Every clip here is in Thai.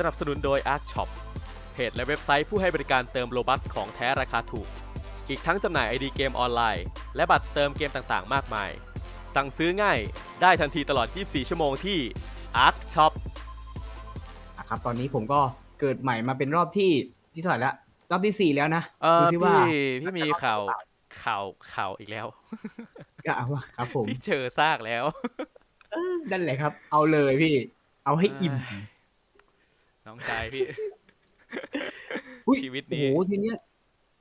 สนับสนุนโดย Arc Shop เพจและเว็บไซต์ผู้ให้บริการเติมโลบัคของแท้ราคาถูก อีกทั้งจำหน่ายไอดีเกมออนไลน์ และบัตรเติมเกมต่างๆ มากมาย สั่งซื้อง่ายได้ทันทีตลอด 24 ชั่วโมงที่ Arc Shop อะครับตอนนี้ผมก็เกิดใหม่มาเป็นรอบที่ที่เท่าไหร่ละรอบที่สี่แล้วนะเออดูพี่ที่ว่าพี่มีข่าวข่าวข่าวอีกแล้ว ก็เอาวะครับผม พี่เจอซากแล้ว นั่นแหละครับ เอาเลยพี่ เอาให้อิ่มเอ้ย น้องชายพี่ อุ๊ยชีวิตโอ้นี้โหทีเนี้ย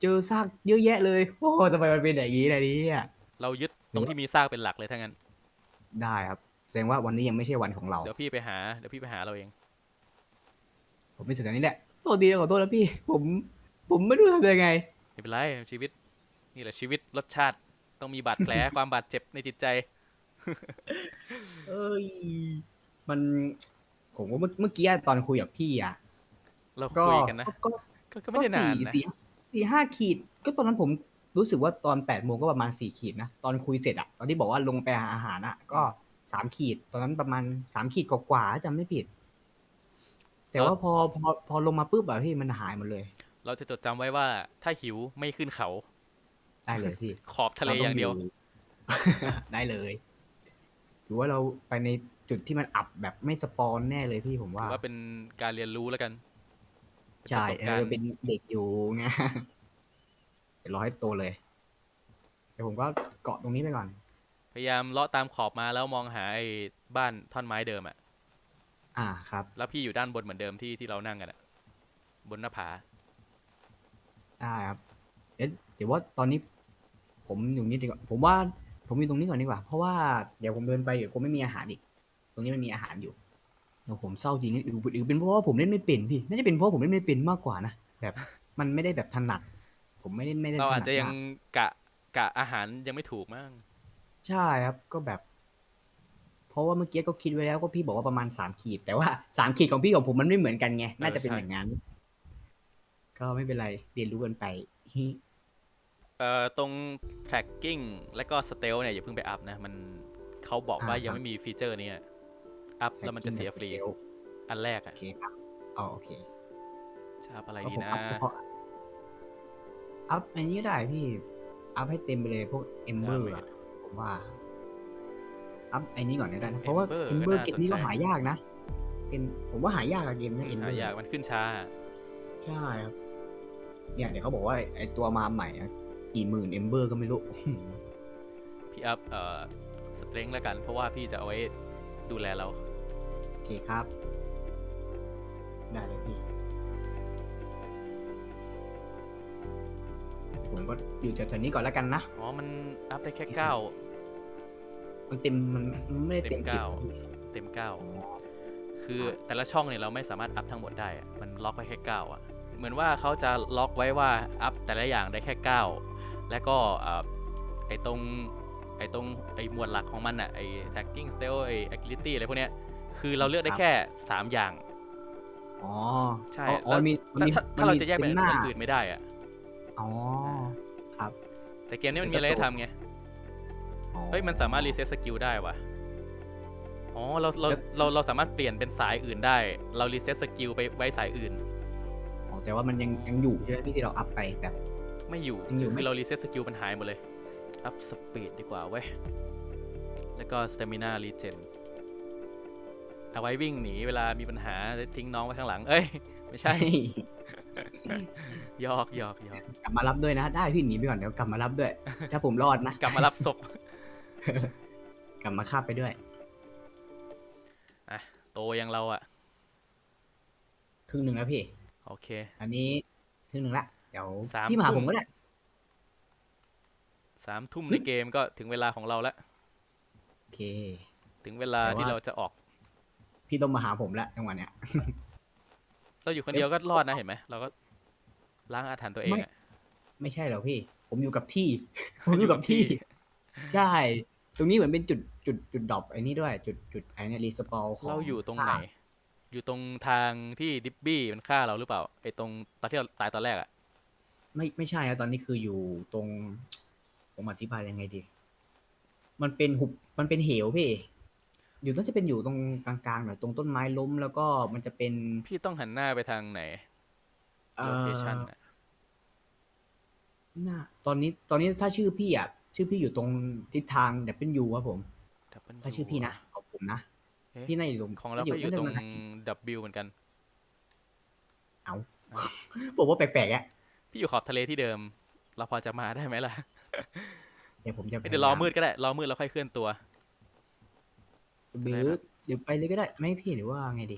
เจอซากเยอะแยะเลยโอ้โหทำไมมันเป็นอย่างนี้ล่ะเนี่ยเรายึดตรงที่มีซากเป็นหลักเลยถ้างั้น ได้ครับ แสดงว่าวันนี้ยังไม่ใช่วันของเรา เดี๋ยวพี่ไปหา เดี๋ยวพี่ไปหาเราเอง ผมไม่ถึงตรงนี้แหละโทษดีนะขอโทษนะพี่ ผม ผมไม่รู้ทำยังไง ไม่เป็นไรชีวิต นี่แหละชีวิตรสชาติต้องมีบาดแผล ความบาดเจ็บในจิตใจ เอ้ย มัน ผมว่าเมื่อเมื่อกี้ตอนคุยกับพี่อะเราก็คุยกันนะก็ก็ก็ไม่ได้นานนะสี่สี่ห้าขีด ก็ตอนนั้นผมรู้สึกว่าตอนแปดโมงก็ประมาณสี่ขีดนะตอนคุยเสร็จอะตอนที่บอกว่าลงไปหาอาหารอะก็สามขีด ตอนนั้นประมาณสามขีดกว่าๆจำไม่ผิด แต่ว่าพอพอพอลงมาปุ๊บอะพี่มันหายหมดเลย เราจะจดจำไว้ว่าถ้าหิวไม่ขึ้นเขาได้เลยพี่ขอบทะเลอย่างเดียวรต้ได้เลยถือว่าเราไปใน จุดที่มันอับแบบไม่สปอนแน่เลยพี่ผมว่าถือว่าเป็นการเรียนรู้แล้วกันใช่เป็นประสบเอการอณ์เป็นเด็กอยู่ไงเดี๋ยวรอให้โตเลยแต่ผมก็เกาะตรงนี้ไปก่อน พยายามเลาะตามขอบมาแล้วมองหาไอ้บ้านท่อนไม้เดิมอะอ่าครับ แล้วพี่อยู่ด้านบนเหมือนเดิมที่ที่เรานั่งกันอะบนหน้าผาได้ครับเอ๊ะเดี๋ยวว่าตอนนี้ ผมอยู่นี่ดีกว่าผมว่าผมอยู่ตรงนี้ก่อนดีกว่า เพราะว่าเดี๋ยวผมเดินไปเดี๋ยวผมไม่มีอาหารอีกต รงนี้มันมีอาหารอยู่เดี๋ยวผมเศร้าจริงหรือหรือเป็นเพราะว่าผมเล่นไม่เป็นพี่ น่าจะเป็นเพราะผมเล่นไม่เป็นมากกว่านะแบบมันไม่ได้แบบถนัด ผมไม่ได้ไม่ได้เราถอาจนัดจะยังมากกะกะอาหารยังไม่ถูกมั้งใช่ครับก็แบบ เพราะว่าเมื่อกี้ก็คิดไว้แล้วก็พี่บอกว่าประมาณสามขีด แต่ว่าสามขีดของพี่ของผมมันไม่เหมือนกันไงน่าจะเป็นอย่างนั้น ก็ไม่เป็นไรเรียนรู้กันไปฮิเอ่อตรง tracking และก็ stealth เนี่ยอย่าเพิ่งไปอัพนะ มันเขาบอกว่ายังไม่มีฟีเจอร์นี้ อัพแล้วมันจะเสียฟรี อันแรกโออะเคครับอ๋อโอเคจะอัพอะไรเอาดีผมนะอัพเฉพาะอัพอันนี้ก็ได้พี่ อัพให้เต็มไปเลยพวกเอมเบอร์ผมว่า อัพไอ้นี้ก่อนก็ได้นะเพราะว่า Ember เอมเบอร์ก็เกน่ามนี้ก็สนใจหายากนะเกมผมว่าหายากอะเกมเนี้เอมเบหาอร์อยากมันขึ้นช้า ใช่ครับเนี่ยเดี๋ยวเขาบอกว่าไอ้ตัวมาใหม่อะกี่หมื่นเอมเบอร์ก็ไม่รู้ พี่อัพเอ่อ strength แล้วกัน เพราะว่าพี่จะเอาไว้ดูแลเราโอ เคครับ ได้เลยพี่ผมก็อยู่แถวๆนี้ก่อนแล้วกันนะ อ๋อ มันอัพได้แค่เก้า มันเต็มมันมันไม่ได้เต็มเต็มเก้า สิบเต็มเก้า อ๋อคือแต่ละช่องเนี่ยเราไม่สามารถอัพทั้งหมดได้อะมันล็อกไว้แค่เก้าอะ เหมือนว่าเขาจะล็อกไว้ว่าอัพแต่ละอย่างได้แค่เก้า แล้วก็เอ่อไอตรงไอตรงไอหมวดหลักของมันอะไอ tagging stealth ไอ agility อะไรพวกเนี้ย คือเราเลือกได้แค่สามอย่าง อ๋อใช่อ๋ออ๋อแล้วมีถ้ามีถ้าถ้าเราจะแยกเป็เป็นนหน้าอย่างอื่นไม่ได้อะอ๋อครับ แต่เกมนี้มันมีอะไรให้ทำไงอ๋อเฮ้ยมันสามารถรีเซ็ตสกิลได้วะอ๋อเราเราแล้วเราเราสามารถเปลี่ยนเป็นสายอื่นได้ เรารีเซ็ตสกิลไปไว้สายอื่นอ๋อแต่ว่ามันยังยังอยู่ใช่ไหมพี่ที่เราอัพไปแบบไม่อยู่ยังอยู่คือไหมเรารีเซ็ตสกิลมันหายหมดเลย อัพสปีดดีกว่าเว้ย แล้วก็สเตมินารีเจน เอาไว้วิ่งหนีเวลามีปัญหาแล้วทิ้งน้องไว้ข้างหลัง เอ้ย ไม่ใช่ หยอกหยอกหยอกกลับมารับด้วยนะ ได้พี่หนีไปก่อนเดี๋ยวกลับมารับด้วย ถ้าผมรอดนะ กลับมารับศพ กลับมาคาบไปด้วย อะ โตยังเราอะ ครึ่งหนึ่งแล้วพี่ โอเค อันนี้ครึ่งหนึ่งละ เดี๋ยวสามพี่มาหาทุ่มผมก็ได้ สามทุ่มในเกมก็ถึงเวลาของเราแล้ว โอเค ถึงเวลาแต่ว่า ที่เราจะออก พี่ต้องมาหาผมละจังหวะเนี้ย เราอยู่คนเดียวก็รอดนะเห็นไหมเราก็ล้างอาถรรพ์ตัวเองไม่อะไม่ใช่หรอกพี่ ผมอยู่กับที่ ผมอยู่กับที่ ใช่ ตรงนี้เหมือนเป็นจุดจุดจุดดรอปไอ้นี่ด้วย จุดจุดไอ้เนี่ยรีสปอลของเราอยู่ตรงซากไหน อยู่ตรงทางที่ดิบบี้มันฆ่าเราหรือเปล่าไอ้ตรงตอนที่เราตายตอนแรกอะไม่ไม่ใช่นะตอนนี้คืออยู่ตรง ผมอธิบายยังไงดี มันเป็นหุบมันเป็นเหวพี่ อยู่น่าจะเป็นอยู่ตรงกลางๆหน่อยตรงต้นไม้ล้มแล้วก็มันจะเป็นพี่ต้องหันหน้าไปทางไหนเอ่โลอเคชั่นอะหน้าตอนนี้ตอนนี้ถ้าชื่อพี่อะชื่อพี่อยู่ตรงทิศทาง W ครับผมถ้าชื่อพี่นะของผมนะ เอ๊ะพี่น่าอยู่ตรงของเราก็อยู่ตรง น่าจะ W เหมือนกันบอกว่าแปลกๆอะพี่อยู่ขอบทะเลที่เดิม เราพอจะมาได้ไหมล่ะ เดี๋ยวผมจะเดี๋ยวรอมืดก็ได้ รอมืดแล้วค่อยเคลื่อนตัว หรือเดี๋ยวไปเลยก็ได้ไหม่พี่หรือว่าไงดี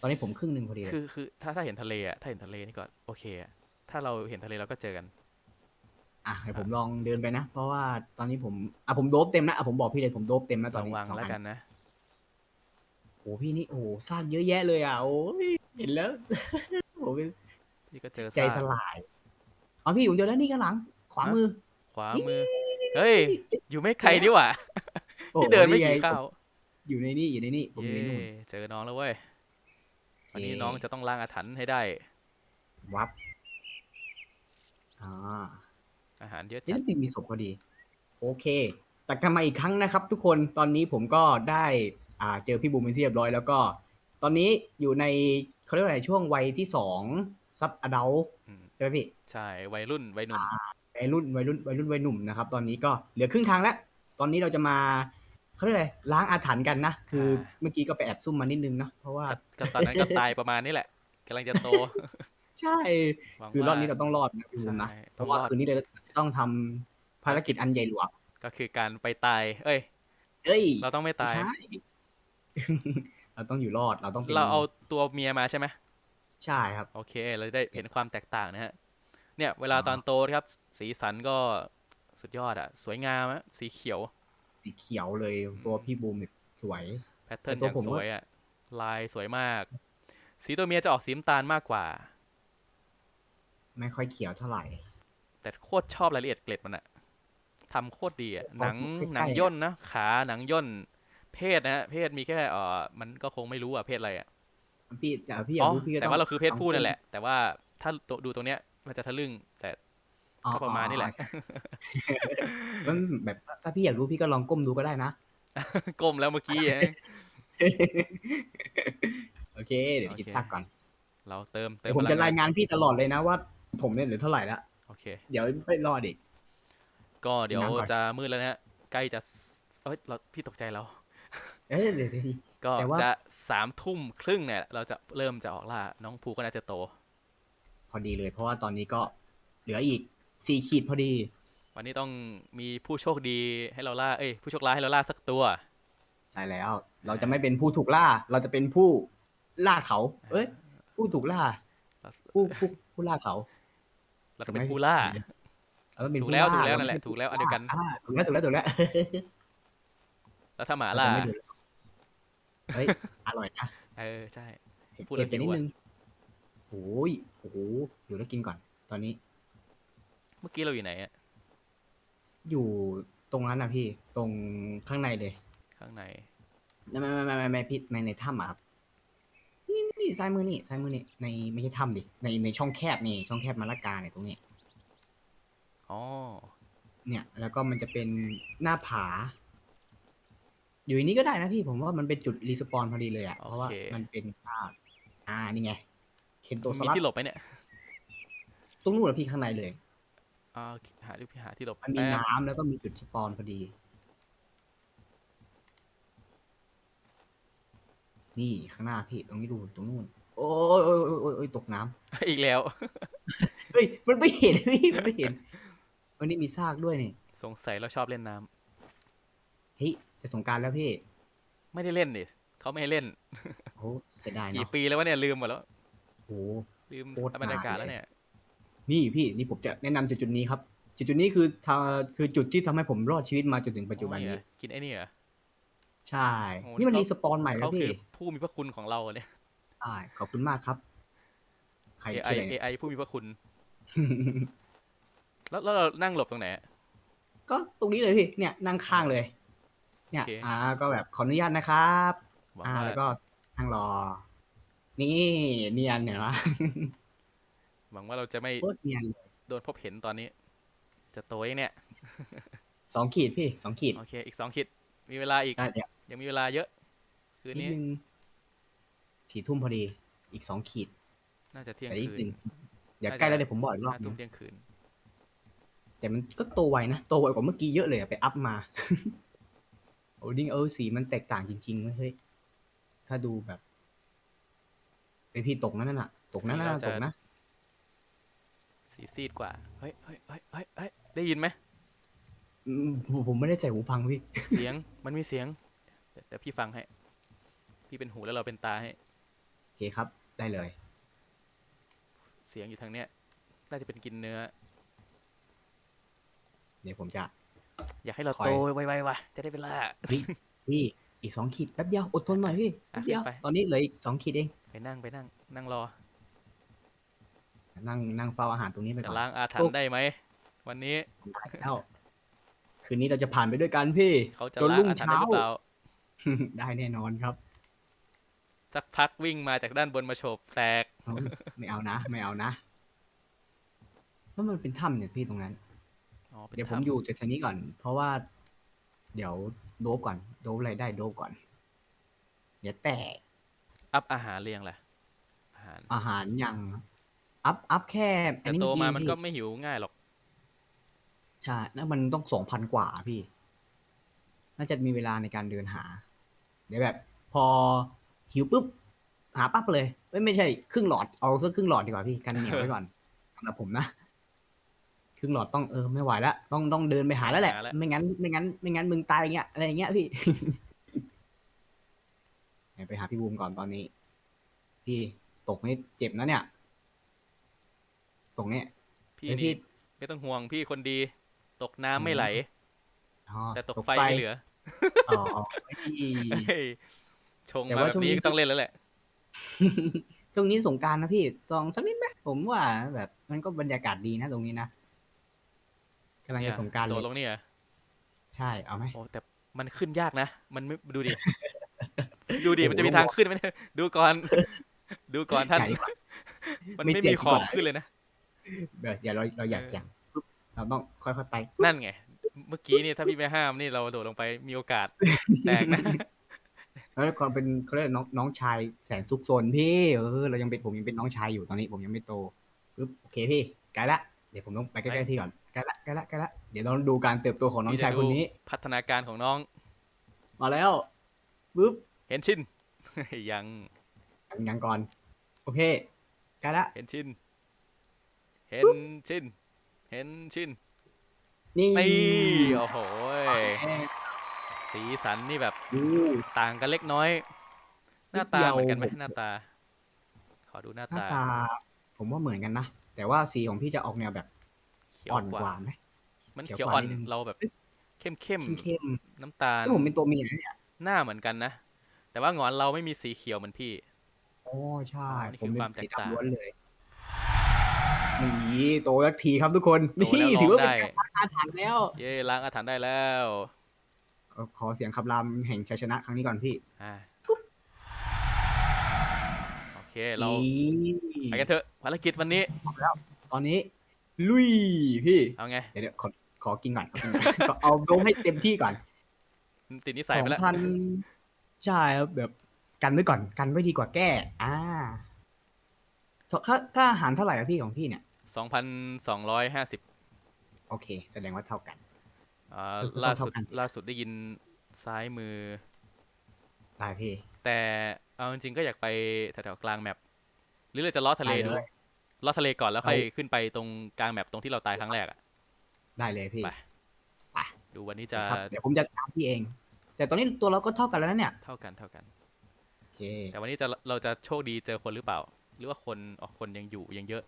ตอนนี้ผมครึ่งหนึ่งพอดีเลยคือคือถ้าถ้าเห็นทะเลอะถ้าเห็นทะเลนี่ก็โอเคอะถ้าเราเห็นทะเลเราก็เจอกัน อะเดี๋ยวผมลองเดินไปนะ เพราะว่าตอนนี้ผมอะผมโดบเต็มนะอะผมบอกพี่เลยผมโดบเต็มนะตอนระนี้วังสองแล้วอันกันนะโอ้พี่นี่โอ้โหซากเยอะแยะเลยอะโอ้ยเห็นแล้วโอ้ยพี่ก็เจอใจซากสลายอ๋อพี่ผมเจอแล้วนี่ข้างหลัง ขวามือ ขวามือ เฮ้ย อยู่ไม่ไกลนี่หว่า โอ้พี่เดินไม่งกี่ก้าว อยู่ในนี่อยู่ในนี่ผมอยู่เย้ในนู่นเจอน้องแล้วเว้ยวันนี้เย้น้องจะต้องล้างอาถรรพ์ให้ได้ วับอ่าอาหารเยอะนี่จัดมันมีศพพอดี โอเค แต่กลับมาอีกครั้งนะครับ ทุกคนตอนนี้ผมก็ได้ อ่า เจอพี่บูมเป็นที่เรียบร้อยแล้วก็ ตอนนี้อยู่ในเขาเรียกว่าอะไรช่วงวัยที่สองซับอดัลอืมใช่ไหมพี่ ใช่วัยรุ่นวัยหนุ่ม วัยรุ่นวัยรุ่นวัยรุ่นวัยหนุ่มนะครับ ตอนนี้ก็เหลือครึ่งทางแล้ว ตอนนี้เราจะมา เขาเรียกอะไรล้างอาถรรพ์กันนะคืออาเมื่อกี้ก็ไปแอบซุ่มมานิดนึงเนอะเพราะว่าก็ก็ตอนนั้นก็ตายประมาณนี้แหละกำลังจะโต ใช่หวังคือรอบนี้ว่เราต้องรอดนะพี่บูมนะใช่เพต้องราะว่ารอดคืนนี้เราต้องทำภารกิจอันใหญ่หลวงก็คือการไปตาย เอ้ย เอ้ย เราต้องไม่ตายใช่เราต้องอยู่รอดเราต้องป็นเราเอาตัวเมียมาใช่ไหมใช่ครับ โอเค เราจะได้เห็นความแตกต่างนะฮะเนี่ย เวลาอ่าตอนโตนะครับ สีสันก็สุดยอดอะสวยงามอะสีเขียว สีเขียวเลยตัวพี่บูมเนี่ยสวย แพทเทิร์นแต่อตัวย่างผมสว่าวยอะลายสวยมาก สีตัวเมียจะออกสีน้ำตาลมากกว่า ไม่ค่อยเขียวเท่าไหร่ แต่โคตรชอบรายละเอียดเกล็ดมันอะทำโคตรดีอะเอาหนังใกล้ๆหนังอะย่นนะขาหนังย่น เพศนะฮะเพศมีแค่เออมันก็คงไม่รู้อะเพศอะไรอะพี่แต่พี่อยาอ๋กอรู้พี่ก็แต่ต้องว่าเราคือเพศผู้นั่นแหต้ละ แต่ว่าถ้าดูตรงเนี้ยมันจะทะลึ่งแต่อง ก็ประมาณนี้แหละอ๋อมันแบบถ้าพี่อยากรู้พี่ก็ลองก้มดูก็ได้นะ ก้มแล้วเมื่อกี้อะโอเค เดี๋ยวโอเคคิดซักก่อน เราเติมเติเดี๋ยมวผมพลัจะงรายงานงานพี่ตลอดเลยนะว่า ผมเนี่ยเหลือเท่าไหร่แล้วโอเค เดี๋ยวไม่รอดอีกก็เดี๋ยวน้ำก่อนจะมืดแล้วนะฮะใกล้จะเอ้ยเราพี่ตกใจเราเอ้ยเดี๋ยวทีก็แต่ว่าจะสามทุ่มครึ่งเนี่ย เราจะเริ่มจะออกล่า น้องภูก็น่าจะโต พอดีเลยเพราะว่าตอนนี้ก็เหลืออีก สี่ขีดพอดี วันนี้ต้องมีผู้โชคดีให้เราล่า เอ้ย ผู้โชคร้ายให้เราล่าสักตัว ใช่แล้ว เราจะไม่เป็นผู้ถูกล่า เราจะเป็นผู้ล่าเขา เอ้ย ผู้ถูกล่าเราผู้ผู้ผู้ล่าเขา เราจะเป็นผู้ล่า เราต้องเป็นถูกผู้แล้วาถูกแล้วเรานั่นแหละไม่ใช่ถูกแล้วอันเดียวกัน อ่าถูกแล้วถูกแล้วถูกแล้ว แล้วถ้าหมาเราล่าจะไม่ดูแล้วเฮ้ย อร่อยนะเออ ใช่ พูพูดดแล้วไปนิดหิวอะ นึงโอ้ยโอ้โหอยู่แล้วกินก่อน ตอนนี้เมื่อกี้เราอยู่ไหนอะอยู่ตรงนั้นนะพี่ ตรงข้างในเลย ข้างในไม่ไม่ไม่ไม่ไม่ไม่พี่ในในถ้ำอะครับนี่นี่ซ้ายมือนี่ซ้ายมือนี่ในไม่ใช่ถ้ำดิในในช่องแคบนี่ช่องแคบมาละกาเนี่ยตรงเนี้ยอ๋อ เนี่ย แล้วก็มันจะเป็นหน้าผา อยู่ในนี้ก็ได้นะพี่ผมว่ามันเป็นจุดรีสปอนพอดีเลยอะเพราะว่าโอเค มันเป็นซากอ่านี่ไงเคนโตสมีลัดที่หลบไหมเนี่ย ตรงนู้นอะพี่ข้างในเลย อ่าหาดูพี่หาที่หลบมันมีแป๊บน้ำแล้วก็มีจุดสปอนพอดี นี่ข้างหน้าพี่ตรงนี้ดูตรงนู้น โอ้ยโอ้ยโอ้ยโอ้ยโอ้ยตกน้ำอีกแล้ว เฮ้ยมันไม่เห็นพี่มันไม่เห็นวันนี้มีซากด้วยนี่สงสัยเราชอบเล่นน้ำเฮ้ยจะสงกรารแล้วพี่ไม่ได้เล่นดิเขาไม่ให้เล่น โอ้เสียดายกี่เนาะปีแล้ววะเนี่ยลืมหมดแล้ว โอ้ลืมโคตรบรรยากาศนานเลยแล้วเนี่ย นี่พี่นี่ผมจะแนะนำจุดจุดนี้ครับ จุดจุดนี้คือทางคือจุดที่ทำให้ผมรอดชีวิตมาจนถึงปัจจุบันโอ้ยนี้เหรอกินไอ้นี่เหรอ ใช่ โอ้นี่มันเขารีสปอนใหม่แล้เขาวคืพี่อผู้มีพระคุณของเราเนี่ย ใช่ขอบคุณมากครับ ใคร AI ชื่ออะไรเนี่ย AI ผู้มีพระคุณ แล้วแล้วเรานั่งหลบตรงไหนอะ ก็ตรงนี้เลยพี่เนี่ยนั่งข้างเลย เนี่ย โอเค อ่า ก็แบบขออนุญาตนะครับ หวังอ่า ว่าแล้วก็นั่งรอ นี่เนียนเห็นปะ หวังว่าเราจะไม่โคตรเนียนเลยโดนพบเห็นตอนนี้ จะโตยังเนี่ย สองขีดพี่สองขีดโอเค อีกสองคิดมีเวลาอีกได้เดี๋ยวยังมีเวลาเยอะ คืนนิดนี้นึงสี่ทุ่มพอดี อีกสองขีดน่าจะเที่ยงแต่อีกคืหน นึ่งเดี๋ยวน่าจะใกล้แล้วเดี๋ยวผมบอกอีกรอบห้าทุ่มนะเที่ยงคืน แต่มันก็โตไวนะโตไวกว่าเมื่อกี้เยอะเลยอะไปอัพมา โอ้ดิ้งเออสีมันแตกต่างจริงๆเว้ยเฮ้ยถ้าดูแบบไอพี่ตกนั่นน่ะ ตกนั่นสีน่ะเราจะ ตกนะ สีซีดกว่า เฮ้ยเฮ้ยเฮ้ยเฮ้ยเฮ้ยได้ยินไหม อืมผมผมไม่ได้ใส่หูฟังพี่ เสียง มันมีเสียง เดี๋ยวเดี๋ยวพี่ฟังให้ พี่เป็นหูแล้วเราเป็นตาให้ โอเคครับ ได้เลย เสียงอยู่ทางเนี้ย น่าจะเป็นกินเนื้อ เดี๋ยวผมจะ อยากให้เราคอย โตไวๆว่ะ จะได้เวลา พี่ พี่ อีกสองขีดแป๊บเดียว อดทนหน่อยพี่อะแป๊บเดียวขึ้นไป ตอนนี้เหลืออีกสองขีดเอง ไปนั่งไปนั่ง นั่งรอ นั่งนั่งเฝ้าอาหารตรงนี้ไปจะก่อนล้างอาถรรโอ้พ์ได้ไหมวันนี้ได้แล้วคืนนี้เราจะผ่านไปด้วยกันพี่เขาจะจนล้างรุ่งอาถรรพ์ได้หรือเช้าเปล่า ได้แน่นอนครับ สักพักวิ่งมาจากด้านบนมาโฉบแตกเอาไม่เอานะ ไม่เอานะเพราะมันเป็นถ้ำเนี่ยพี่ตรงนั้น อ๋อเป็นเดี๋ยวผมถ้ำอยู่แถวๆนี้ก่อน เพราะว่า เดี๋ยวโดบก่อน โดบอะไรได้โดบก่อน เดี๋ยวแต่อัพอาหารเรียงแหละอาหารอาหารยัง อัพอัพแค่อัแต่นนี้โตมาจริงๆมันพี่ก็ไม่หิวง่ายหรอก ใช่แล้วมันต้องสองพันกว่าพี่ น่าจะมีเวลาในการเดินหา เดี๋ยวแบบ พอหิวปุ๊บ หาปั๊บเลย ไม่ไม่ใช่ ครึ่งหลอดเอาสักครึ่งหลอดดีกว่าพี่กันเหนียวไว้ก่อนสำหรับผมนะครึ่งหลอดต้องเออไม่ไหวแล้วต้องต้องเดินไปหาแล้วแหละหาแล้วไม่งั้น ไม่งั้น ไม่งั้นมึงตายอย่างเงี้ยอะไรอย่างเงี้ยพี่เดี๋ยวไปหาพี่บูมก่อนตอนนี้ พี่ตกนี่เจ็บนะเนี่ย ตกเนี่ยพี่เอ้ยนี่ ไม่ต้องห่วงพี่คนดี ตกน้ำไม่ไหล อ๋อแต่ตกไฟไม่เหลืออ๋อพี่ เฮ้ยชงแต่มาว่าแบบช่วงนี้ นี้ก็ต้องเล่นแล้วแหละ ช่วงนี้สงกรารนะพี่ลองสักนิดไหมผมว่าแบบมันก็บรรยากาศดีนะตรงนี้นะกำลังเนี่จะย สงกรารโดเลดลยงนี่เหรอใช่เอาไหม โอ้แต่มันขึ้นยากนะ มันไม่ดูดิ ดูดิโอ้โหมันจะมีทางขึ้นไหมเนี่ยดูก่อน ดูก่อนท่านใหญ่กว่ามันไม่ไม่เสี่มียงขอบดีกว่าขึ้นเลยนะ เดี๋ยวเดี๋ยวเราเราอย่าเออเสี่ยงปุ๊บเราต้องค่อยๆไปนั่นไง เมื่อกี้นี่ถ้าพี่ไม่ห้ามนี่เราโดดลงไปมีโอกาสแตกนะแล้วความเป็นเขาเรียกน้องน้องชายแสนซุกซนพี่เออเรายังเป็นผมยังเป็นน้องชายอยู่ตอนนี้ผมยังไม่โตปุ๊บโอเคพี่ใกล้ละเดี๋ยวผมต้องไปใกล้ๆพี่ก่อนใกล้ละใกล้ละใกล้ละเดี๋ยวเราดูการเติบโตของน้องชายคนนี้ พัฒนาการของน้อง มาแล้วปุ๊บเห็นชินยังยังก่อน โอเคใกล้ละเห็นชิน เห็นชิน เห็นชินนี่นี่โอ้โหยเอ๊ะสีสันนี่แบบดูต่างกันเล็กน้อย หน้าตานิดเดียวเหมือนกันไหมผมหน้าตา ขอดูหน้าหน้าตา ตา ผมว่าเหมือนกันนะ แต่ว่าสีของพี่จะออกแนวแบบเขียวอ่อนกกว่าว่าไหม มันเขียวเขียวกว่าอ่อนนิดนึง เราแบบ เข้มเข้มเข้มๆน้ำตาๆลแล้วผมเป็นตัวเมียนะเนี่ยหน้าเหมือนกันนะ แต่ว่าหงอนเราไม่มีสีเขียวเหมือนพี่ โอ้ใช่ อ๋อนี่ผมคือเป็นความแตสีกต่าง ดำล้วนเลย นี่โตสักทีครับทุกคน โตแล้วนี่ร้องถือว่าเป็นได้การล้างอาถรรพ์แล้ว เย้ล้างอาถรรพ์ได้แล้วเอ่อขอเสียงคำรามแห่งชัยชนะครั้งนี้ก่อนพี่อ่าโอเคเรานี่ไปกันเถอะภารกิจวันนี้ตอนนี้ ลุยพี่ เอาไง เดี๋ยวเดี๋ยวขอขอกินก่อนขอกินก่อนก็เอาโดมให้เต็มที่ก่อนติดนิสสัยอไปงแล้วพันใช่ครับแบบกันไว้ก่อนกันไว้ดีกว่าแก้ อ่าสค่าค่าอาหารเท่าไหร่อะพี่ของพี่เนี่ย สองพันสองร้อยห้าสิบโอเค แสดงว่าเท่ากัน อ่าเออก็ล่าต้องสุดเท่ากันสิ ล่าสุดได้ยินซ้ายมือ ได้พี่ แต่เอาจริงๆก็อยากไปแถวๆกลางแมปหรือเราจะลอดทะเลได้ดูเลยลอดทะเลก่อนแล้วค่อยเอาขึ้นไปตรงกลางแมปตรงที่เราตายครั้งแรกอะ ได้เลยพี่ไป ดูวันนี้จะครับเดี๋ยวผมจะตามพี่เอง แต่ตอนนี้ตัวเราก็เท่ากันแล้วนะเนี่ยเท่ากันเท่ากัน โอเคแต่วันนี้จะเราจะโชคดีเจอคนหรือเปล่า หรือว่าคนอ๋อคนยังอยู่ยังเยอะ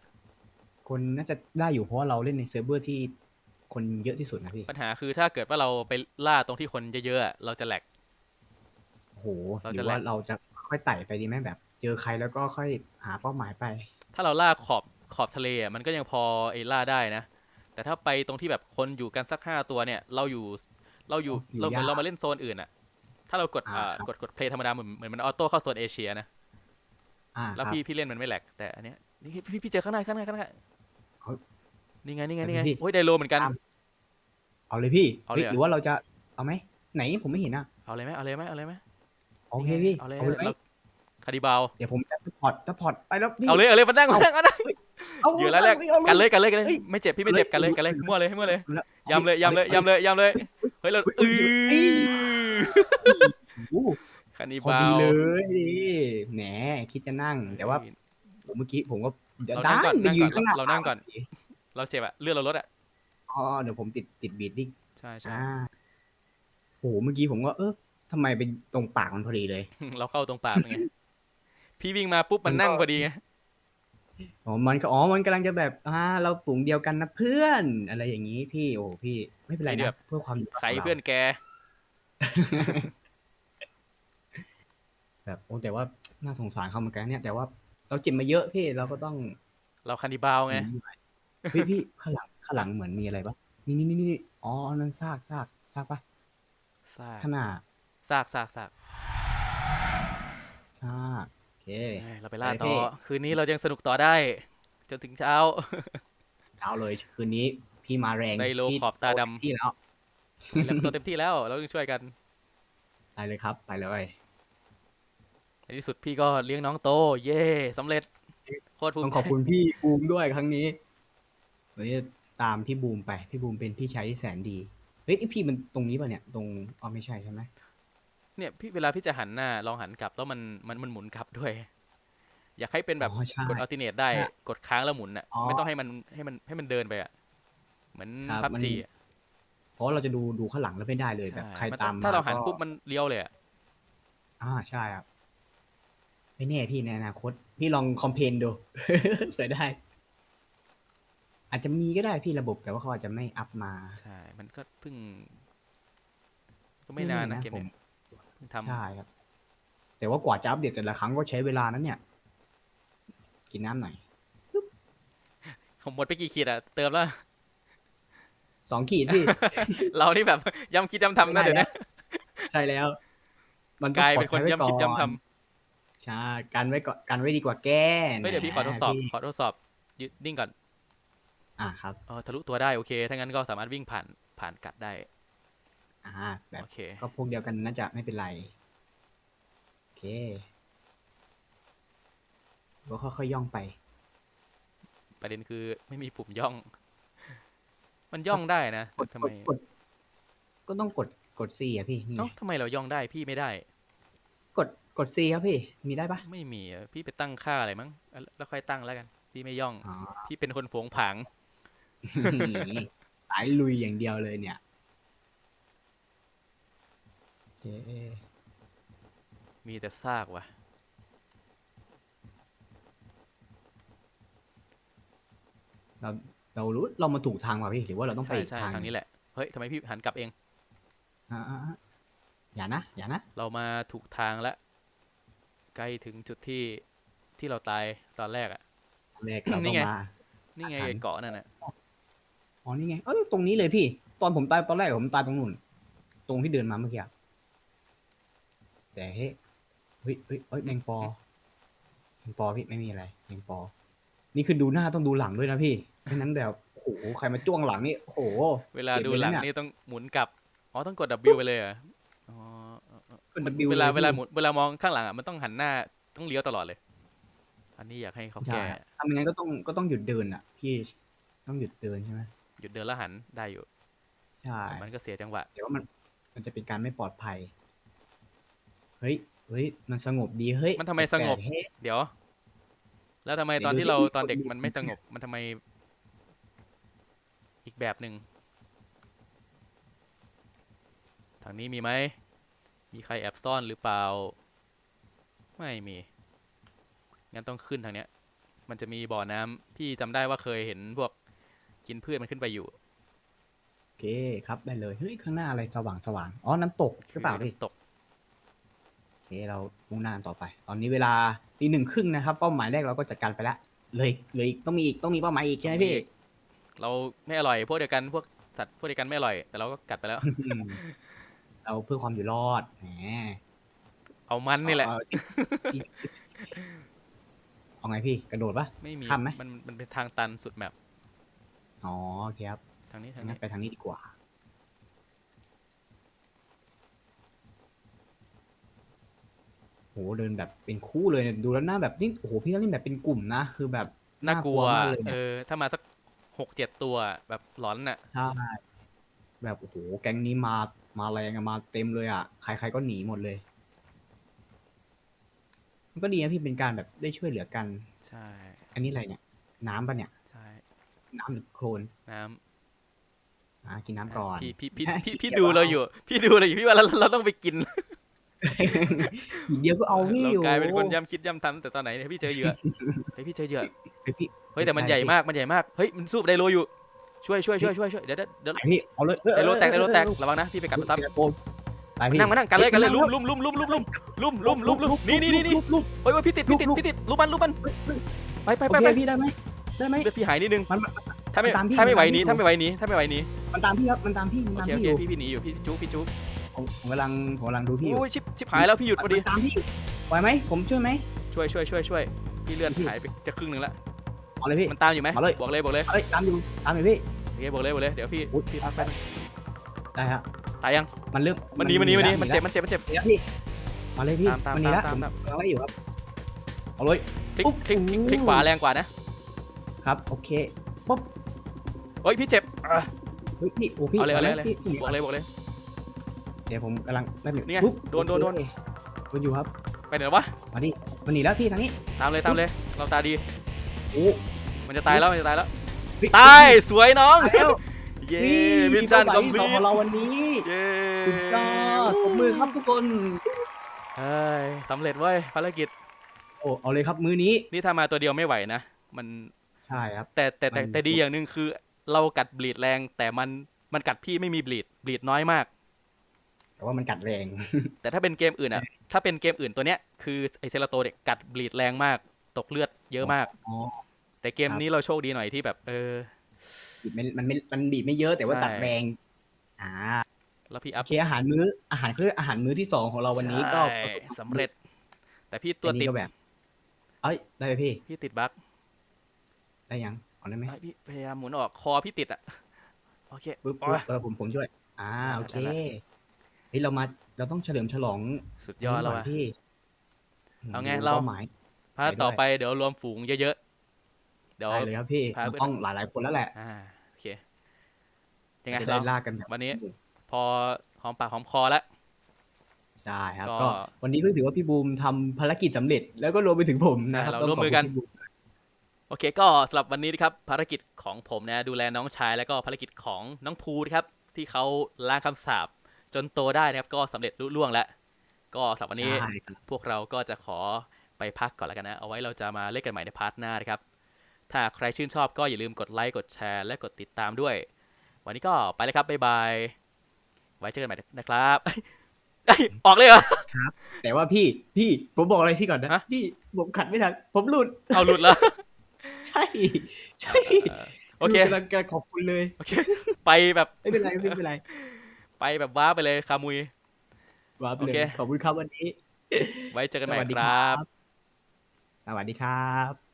คนน่าจะได้อยู่เพราะว่าเราเล่นในเซิร์ฟเวอร์ที่คนเยอะที่สุดนะพี่ ปัญหาคือถ้าเกิดว่าเราไปล่าตรงที่คนเยอะๆอะเราจะแหลก โอ้โหเราหจะรือว่าแลก เราจะค่อยไต่ไปดีไหมแบบ เจอใครแล้วก็ค่อยหาเป้าหมายไป ถ้าเราล่าขอบขอบทะเลอะมันก็ยังพอไอ้ล่าได้นะ แต่ถ้าไปตรงที่แบบคนอยู่กันสักห้าตัวเนี่ย เราอยู่เราอยู่อยู่เราเหมือนยากเรามาเล่นโซนอื่นอะถ้าเรากดอ่าอ่าครับ กดกดเพลย์ธรรมดาเหมือนเหมือนมันออโต้เข้าโซนเอเชียนะ อ่าแล้วครับพี่พี่เล่นมันไม่แหลกแต่อันเนี้ยนี่พี่พี่เจอข้างหน้าข้างหน้าข้างหน้าเฮ้ย นี่ไงนี่ไงไปนี่ไงพี่โอ้ยไดโลเหมือนกัน ตาม เอาเลยพี่เอาเลยฮ้เหรอ หรือว่าเราจะเอาไหมไหนผมไม่เห็นอะเอาเลยไหมเอาเลยไหมเอาเลยไหมโอเคพี่เอาเลยเอาเลยเราคาดิบาวเดี๋ยวผมจะสปอร์ตสปอร์ตไปแล้วพี่เอาเลยเอาเลยมานั่งมานั่งมานั่งเอาอยู่แล้วแรกอากันเลยกันเลยกันเลยเอ้ยไม่เจ็บพี่ไม่เจ็บกันเลยกันเลยมั่วเลยมั่วเลยเอายำเลยยำเลยอายำเลยยำเลยเฮ้ยเราเอ้อืยเอ้ยอโอ้โหคานิพอบาดีลเลยนี่แหมคิดจะนั่งแต่ว่าผมเมื่อกี้ผมก็ เดี๋ยวเรานั่งก่อนไปยืนข้างหน้าเรานั่งก่อน เราเจ็บอะเลือดเราลดอะอ๋อเดี๋ยวผมติดติดบีดดิ้งใช่ใช่อ่าโอ้โหเมื่อกี้ผมก็เออทำไมเป็นตรงปากมันพอดีเลย เราเข้าตรงปากไงพี่วิ่งมาปุ๊บมันมันก็นั่งพอดีไงอ๋อ มันก็อ๋อ มันกำลังจะแบบอ่าเราฝูงเดียวกันนะเพื่อน อะไรอย่างนี้พี่ โอ้โหพี่ ไม่เป็นไรนะ เพื่อความยู่รดใครขงาเพื่อนแก แบบโอ้แต่ว่าน่าสงสารเขาเหมือนกันเนี่ย แต่ว่า เราเจ็บมาเยอะพี่เราก็ต้องเราคานิบาลไงเฮ้ยพี่ข้างหลังข้างหลังเหมือนมีอะไรปะนี่นี่นี่นี่อ๋อนั่นซากซากซากปะซากข้างหน้าซากซากซากซากโอเคเฮ้ยเราไปล่าไปต่พี่อคืนนี้เรายังสนุกต่อได้ จนถึงเช้า เอาเลยคืนนี้พี่มาแรงไดโลพี่ขอบตาดำ ที่แล้วแล้วก็ตัวเต็มที่แล้ว เราต้องช่วยกัน ไปเลยครับ ไปเลย ในที่สุดพี่ก็เลี้ยงน้องโต เย่สำเร็จโคตรภูต้อมิงใจขอบคุณพี่บูมด้วยครั้งนี้เดี๋ยวจะตามพี่บูมไป พี่บูมเป็นพี่ชายที่แสนดี เฮ้ยนี่พี่มันตรงนี้ป่ะเนี่ย ตรงอ๋อไม่ใช่ใช่ไหมเนี่ยพี่เวลาพี่จะหันหน้าลองหันกลับแล้วมันมันมันหมุนกลับด้วย อยากให้เป็นแบบอ๋อใช่ กดอัลติเนตได้ใช่กดค้างแล้วหมุนอะอ๋อไม่ต้องให้มันให้มันให้มันเดินไปอะเหมือนครับพับมัน จีเพราะเราจะดูดูข้างหลังแล้วไม่ได้เลยแบบใครตามถ้าเราหันก็ปุ๊บมันเลี้ยวเลยอะอ่าใช่ครับ ไม่แน่พี่ในอนาคต พี่ลองคอมเพนดู เผื่อได้ อาจจะมีก็ได้พี่ระบบแต่ว่าเขาอาจจะไม่อัพมา ใช่ มันก็เพิ่ง ก็ไม่นานนะไม่แน่นะเกมผมเนี้ยเพิ่งทำใช่ครับ แต่ว่ากว่าจะอัปเดตแต่ละครั้งก็ใช้เวลานั้นเนี่ย กินน้ำหน่อยผมหมดไปกี่ขีดอะเติมแล้วสองขีดพี่ เรานี่แบบย้ำคิดย้ำทำนะไม่ได้เดี๋ยวนี้ใช่แล้ว มันกลายเป็นคนปลอดภัย้ำคิดไว้ก่อนย้ำท ใช่กันไว้ก่อนกันไว้ดีกว่าแก้ำเฮ้ยเดี๋ยวพี่ขอทดสอบพี่ขอทดสอบยืดนิ่งก่อนอ่าครับเออทะลุตัวได้โอเค ถ้างั้นก็สามารถวิ่งผ่านผ่านกัดได้ อ่าแบบโอเค ก็พวกเดียวกันน่าจะไม่เป็นไร โอเคก็ค่อยๆย่องไป ประเด็นคือไม่มีปุ่มย่อง มันย่องได้นะกดทำไมกดกดก็ต้องกดกด C อะพี่นี่ไงเอ้าทำไมเราย่องได้พี่ไม่ได้ กด กด C ครับพี่ มีได้ปะไม่มีอะพี่ไปตั้งค่าอะไรมั้งแล้วแล้วค่อยตั้งแล้วกัน พี่ไม่ย่อง อ๋อ พี่เป็นคนผงผาง สายลุยอย่างเดียวเลยเนี่ยโอเคมีแต่ซากว่ะ เราเรารู้เรามาถูกทางว่ะพี่ หรือว่าเราต้องไปใช่อีกใช่ทางทางนี้แหละ เฮ้ยทำไมพี่หันกลับเอง อ่าอ่าอ่าอย่านะ อย่านะ เรามาถูกทางแล้ว ใกล้ถึงจุดที่ที่เราตายตอนแรกอะแรกเรานี่ต้องไงมา นี่ไงทางไอ้เกาะนั่นน่ะอ๋อนี่ไง เออตรงนี้เลยพี่ ตอนผมตายตอนแรกผมตายตรงนู้นตรงที่เดินมาเมื่อกี้อะแต่เฮ้ยเฮ้ยเฮ้ยเฮ้ยแมงปอแมงปอพี่ไม่มีอะไรแมงปอ นี่คือดูหน้าต้องดูหลังด้วยนะพี่ไม่นั้นแบบโอ้โหใครมาจ้วงหลังนี่โอ้โห เวลาเก็บดูไว้หลังแล้วเนี่ยนี่ต้องหมุนกลับ อ๋อต้องกด W ไปเลยเหรออ๋อ เออเออขึ้นมัน W เวลาเลยเวลาพี่หมุนเวลามองข้างหลังอะมันต้องหันหน้าต้องเลี้ยวตลอดเลย อันนี้อยากให้เขาใช่แก้ทำอย่างนั้นก็ต้องก็ต้องหยุดเดินอะ พี่ต้องหยุดเดินใช่ไหมหยุดเดินแล้วหันได้อยู่ใช่แต่มันก็เสียจังหวะแต่ว่ามันมันจะเป็นการไม่ปลอดภัย เฮ้ยเฮ้ยมันสงบดีเฮ้ยมันทำไมสงบ แปลกๆเฮ้ย เดี๋ยว แล้วทำไมเดี๋ยวตอนดูที่สิเรามีตอนเด็กคนอยู่มันไม่สงบมันทำไม อีกแบบหนึ่งทางนี้มีไหม มีใครแอบซ่อนหรือเปล่า ไม่มี งั้นต้องขึ้นทางเนี้ย มันจะมีบ่อน้ำพี่จำได้ว่าเคยเห็นพวกกินพืชมันขึ้นไปอยู่โอเคครับได้เลยเฮ้ยข้างหน้าอะไรสว่างสว่างอ๋อน้ำตกใช่เปล่าคือพี่น้ำตก โอเคเรามุ่งหน้าต่อไป ตอนนี้เวลาตีหนึ่งครึ่งนะครับ เป้าหมายแรกเราก็จัดการไปแล้วเลยเลยอีกต้องมีอีกต้องมีเป้าหมายอีกใช่ไหมพี่ เราไม่อร่อยพวกเดียวกันพวกสัตว์พวกเดียวกันไม่อร่อย แต่เราก็กัดไปแล้ว อืม เราเพื่อความอยู่รอดแหมเอามันนี่แหละ เอาพี่เอาไงพี่กระโดดปะ ไม่มีข้ามไหมมันมันเป็นทางตันสุดแมปอ๋อโอเคครับทางนี้ทางงั้นี้นไปทางนี้ดีกว่าโเดินแบบเป็นคู่เลยเนี่ยดูแล้วหน้าแบบนี่โอ้โหพี่ก็เล่นแบบเป็นกลุ่มนะคือแบบน่ากลัว มากเลยเอเนี่ยอ ถ้ามาสักหกเจ็ดตัวแบบหลอนน่ะ ใช่แบบโอ้โหแก๊งนี้มา มาแรงอะมาเต็มเลยอะใครๆก็หนีหมดเลย มันก็ดีนะพี่เป็นการแบบได้ช่วยเหลือกัน ใช่ อันนี้อะไรเนี่ย น้ำปะเนี่ย ใช่ น้ำหรือโคลนน้ำอ่ากินน้ำก่อน พี่พี่พี่แม่พี่ขี้พี่เกียจดูเราเอาอยู่ พี่ดูเราอยู่พี่ว่าเราเราต้องไปกินอีกเดียวก็เอาพี่เราอยู่กลายเป็นคนย้ำคิดย้ำทำตั้งแต่ตอนไหนเนี่ยพี่เจอเหยื่อเฮ้ยพี่เจอเหยื่อ เฮ้ยพี่เฮ้ยแต่มันใหญ่มากมันใหญ่มาก เฮ้ยมันสู้ไดโลอยู่ ช่วยช่วยช่วยช่วยช่วยเดี๋ยวเดี๋ยวเดี๋ยวไปพี่เอาเลยเออไดโลแตกเอไดอโลแตกเออระวังนะพี่ไปกัดมันซ้ำเออโกนไปพี่นั่งมานั่งกันเลยกันเลยฮ้ลุมัมลุมลุมลุมลุมลุมลุมลุมลุมลุมลุมนี่นี่นี่นี่ลุมลุมเฮ้ยเฮ้ยพี่ติดพี่ติดลุกพี่ติดลุมมันลุมมันไปไปโอไปเคไปพี่ได้ไหมได้ไหมเลือดพี่หายนิดนึงมันมันถ้าไม่มันตามพี่ถ้าไม่ไหวมันตามหนี้พี่ถ้าไม่ไหวหนี้ถ้าไม่ไหวหนี้มันตามพี่ครับมันตามพี่มันโอตามเคโอพี่เคอยู่พี่พี่หนีอยู่พี่จุ๊บพี่จุ๊บผมผมกำลังผมกำลังดูพี่อยู่โอ้ยชิบชิบหายแล้วพี่หยุดพอดีมันตามพี่อยู่ไหวไหมผมช่วยไหมช่วยช่วยช่วยช่วยพี่เลือดพี่หายไปจะครึ่งหนึ่งแล้ว เอาเลยพี่ มันตามอยู่ไหมมาเลย บอกเลยบอกเลยเอ้ยตามอยู่ตามอยู่พี่ โอเคบอกเลยบอกเลยเดี๋ยวพี่อุ๊ย พี่พักไปบนึงได้ครับตายยังมันเริ่มมันหนีมันหนีมันหนีแล้วมันเจ็บมันเจ็บมันเจ็บหนีแล้วพี่มาเลยพี่ตามตามมันหนีแล้วตาม ผมตามกำลังไล่อยู่ครับเอาเลย คลิกอุ๊บคลิกคลิกคลิกอู้ขวาแรงกว่านะครับโอเคปุ๊บโอ้ยพี่เจ็บอะ เฮ้ยพี่โอ้พี่เอาเลยเอาเลยเอาเลยพี่พี่บอกเลยบอกเลย เดี๋ยวผมกำลังแป๊บหนึงนี่ไงปุ๊บโดนโดนโดนอเคโดนอยู่ครับไปไหนวะมาดิมันหนีแล้วพี่ทางนี้ตามเลยตามเลย เราตาดี โอ้มันจะตายแล้วมันจะตายแล้วพี่ตายสวยน้องตายแล้วเย้นี่มิชชั่นเป้าคหอมามยที่สองพลีของเราวันนี้เย้สุดยอดตบมือครับทุกคนเฮ้ยสำเร็จเว้ยภารกิจโอ้เอาเลยครับมือนี้นี่ถ้ามาตัวเดียวไม่ไหวนะมันใช่ครับ แต่แต่แต่มันแต่ดีอย่างหนึ่งคือ เรากัดบลีดแรงแต่มันมันกัดพี่ไม่มีบลีดบลีดน้อยมาก แต่ว่ามันกัดแรง แต่ถ้าเป็นเกมอื่นอะ ถ้าเป็นเกมอื่นตัวเนี้ยคือไอเซราโตเนี่ยกัดบลีดแรงมาก ตกเลือดเยอะมาก อ๋อ แต่เกมครับ นี้เราโชคดีหน่อยที่แบบ เออ บีบไม่มันไม่มันบีบไม่เยอะแต่ว่าใช่ ตัดแรงอ่าแล้วพี่อัโอพเคอาหารมื้ออาหารเขาเรียกอาหารมื้อที่สองของเราวันนี้ก็ใช่สำเร็จ แต่พี่ตัวอันนี้ติดก็แบบ เอ้ยได้ไหมพี่พี่ติดบั๊กได้ยังเอาได้ไหมไอ้พี่พยายามหมุนออกคอพี่ติดอะโอเคปึ๊บโอ้ปึ๊บยเออผมผมช่วย อ่าได้โอเคได้ เฮ้ยเรามาเราต้องเฉลิมฉลองสุดยอดแล้วนว่ะนี้ก่นพี่เอาไงดูเรา ป้หมาย พาร์ทไปด้วยต่อไปเดี๋ยวรวมฝูงเยอะๆ เดี๋ยว ได้เลยครับพี่พาไปเราต้องหลายหลายๆคนแล้วแหละอ่าโอเค ยังไงจะได้เรา ลากกันแบบวันนี้ พอหอมปากหอมคอแล้ว ใช่ครับ ก็ก็วันนี้ก็ถือว่าพี่บูมทำภารกิจสำเร็จ แล้วก็รวมไปถึงผมนะครับใช่เราต้งร่วมขบมือคุณกันพี่บูมโอเค ก็สำหรับวันนี้นะครับภารกิจของผมนะดูแลน้องชายแล้วก็ภารกิจของน้องภูนะครับที่เขาล้างคำสาปจนโตได้นะครับก็สำเร็จลุล่วงแล้ว ก็สำหรับวันนี้ใช่ครับ พวกเราก็จะขอ ไปพักก่อนแล้วกันนะ เอาไว้เราจะมาเล่นกันใหม่ในพาร์ทหน้านะครับ ถ้าใครชื่นชอบก็อย่าลืมกดไลค์ กดแชร์ และกดติดตามด้วย วันนี้ก็ไปแล้วครับ บ๊ายบาย ไว้เจอกันใหม่นะครับเอ้ยออกเลยเหรอแต่ว่าพี่ พี่ผมบอกอะไรพี่ก่อนนะฮะพี่ผมขัดไม่ทัน ผมหลุด เอาหลุดแล้ว ใช่ ใช่เออโอเคกำลังจะขอบคุณเลยไปแบบ ไม่เป็นไรไม่เป็นไร ไปแบบว้าไปเลยคามุยว้าไปเลโอเคยขอบคุณครับวันนี้ ไว้เจอกันสใหม่วัสดีครับส วัสดีครับ